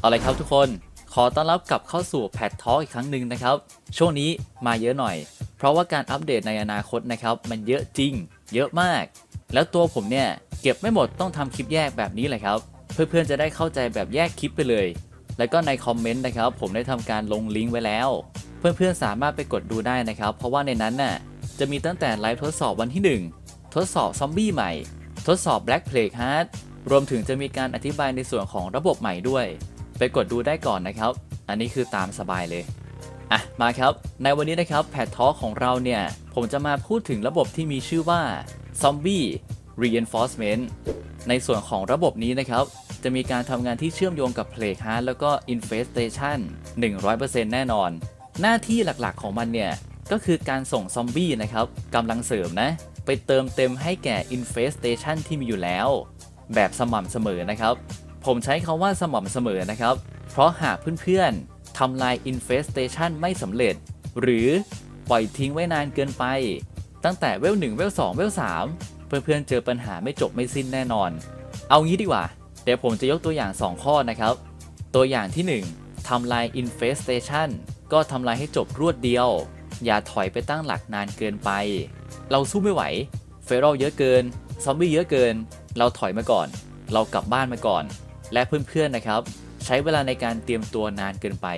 เอาลยครับทุกคนขอต้อนรับกลับเข้าสู่แพททออีกครั้งหนึ่งนะครับ ช่วงนี้มาเยอะหน่อย เพราะว่าการอัปเดตในอนาคตนะครับ มันเยอะจริง เยอะมาก แล้วตัวผมเนี่ยเก็บไม่หมดต้องทำคลิปแยกแบบนี้เลยครับ เพื่อนๆจะได้เข้าใจแบบแยกคลิปไปเลย แล้วก็ในคอมเมนต์นะครับ ผมได้ทำการลงลิงก์ไว้แล้ว เพื่อนๆสามารถไปกดดูได้นะครับ เพราะว่าในนั้นน่ะจะมีตั้งแต่ไลฟ์ทดสอบวันที่ 1 ทดสอบซอมบี้ใหม่ ทดสอบ Black Plague Heart รวมถึงจะมีการอธิบายในส่วนของระบบใหม่ด้วย ไปกดดูได้ก่อนนะครับ อันนี้คือตามสบายเลยอะมาครับ ในวันนี้นะครับแพททอของเราเนี่ยผมจะมาพูดถึงระบบที่มีชื่อว่า Zombie Reinforcement ในส่วนของระบบนี้นะครับ จะมีการทำงานที่เชื่อมโยงกับ Plague Heart แล้วก็ Infestation 100%แน่นอน หน้าที่หลักๆของมันเนี่ยก็คือการส่งซอมบี้นะครับกำลังเสริมนะ ไปเติมเต็มให้แก่ Infestation ที่มีอยู่แล้ว แบบสม่ำเสมอนะครับ ผมใช้คาว่าสม่ำเสมอนะครับ เพราะหากเพื่อนๆทำลาย Infestation ไม่สำเร็จ หรือปล่อยทิ้งไว้นานเกินไป ตั้งแต่เวล1เวล2เวล3เพื่อนๆเจอปัญหาไม่จบไม่สิ้นแน่นอน เอางี้ดีกว่า เดี๋ยวผมจะยกตัวอย่าง 2 ข้อนะครับ ตัวอย่างที่ 1ทำลาย Infestation ก็ทำลายให้จบรวดเดียว อย่าถอยไปตั้งหลักนานเกินไป เราสู้ไม่ไหว เฟรอลเยอะเกิน ซอมบี้เยอะเกิน เราถอยมาก่อน เรากลับบ้านมาก่อน และเพื่อนๆนะครับ ใช้เวลาในการเตรียมตัวนานเกินไป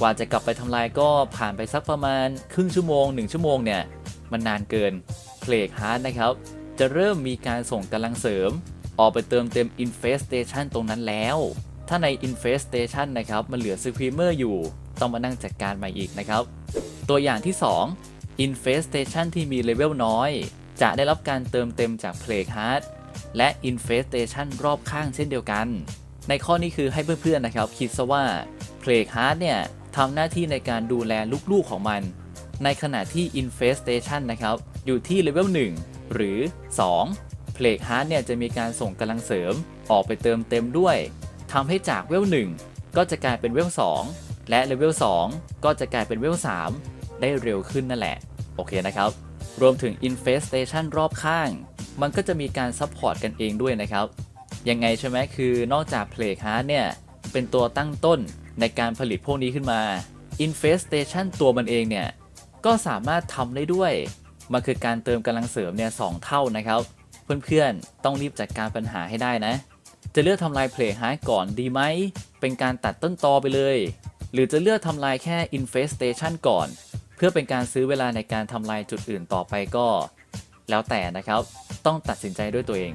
กว่าจะกลับไปทำลายก็ผ่านไปสักประมาณครึ่งชั่วโมง 1 ชั่วโมงเนี่ยมันนานเกินเพลกฮาร์ดนะครับ จะเริ่มมีการส่งกำลังเสริม ออกไปเติมเต็ม Infestation ตรงนั้นแล้ว ถ้าใน Infestation นะครับ มันเหลือ Screamer อยู่ ต้องมานั่งจัดการใหม่อีกนะครับ ตัวอย่างที่ 2 Infestation ที่มีเลเวลน้อย จะได้รับการเติมเต็มจาก Plague Heart และ Infestation รอบข้างเช่นเดียวกัน ในข้อนี้คือให้เพื่อนๆนะครับ คิดซะว่า Plague Heart เนี่ยทำหน้าที่ในการดูแลลูกๆของมัน ในขณะที่ Infestation นะครับ อยู่ที่เลเวล1หรือ2 Plague Heart เนี่ยจะมีการส่งกำลังเสริมออกไปเติมเต็มด้วยทำให้จากเวล1ก็จะกลายเป็นเวล2และเลเวล2ก็จะกลายเป็นเวล3ได้เร็วขึ้นนั่นแหละ โอเคนะครับ รวมถึง Infestation รอบข้าง มันก็จะมีการซัพพอร์ตกันเองด้วยนะครับ ยังไงใช่ไหมคือนอกจาก Plague Heart เนี่ย เป็นตัวตั้งต้นในการผลิตพวกนี้ขึ้นมา Infestation ตัวมันเองเนี่ย ก็สามารถทำได้ด้วย มันคือการเติมกำลังเสริมเนี่ยสองเท่านะครับ เพื่อนๆ ต้องรีบจัดการปัญหาให้ได้นะ จะเลือกทำลายเพลย์ฮาร์ก่อนดีไหม เป็นการตัดต้นตอไปเลย หรือจะเลือกทำลายแค่ Infestation ก่อน เพื่อเป็นการซื้อเวลาในการทำลายจุดอื่นต่อไปก็ แล้วแต่นะครับ ต้องตัดสินใจด้วยตัวเอง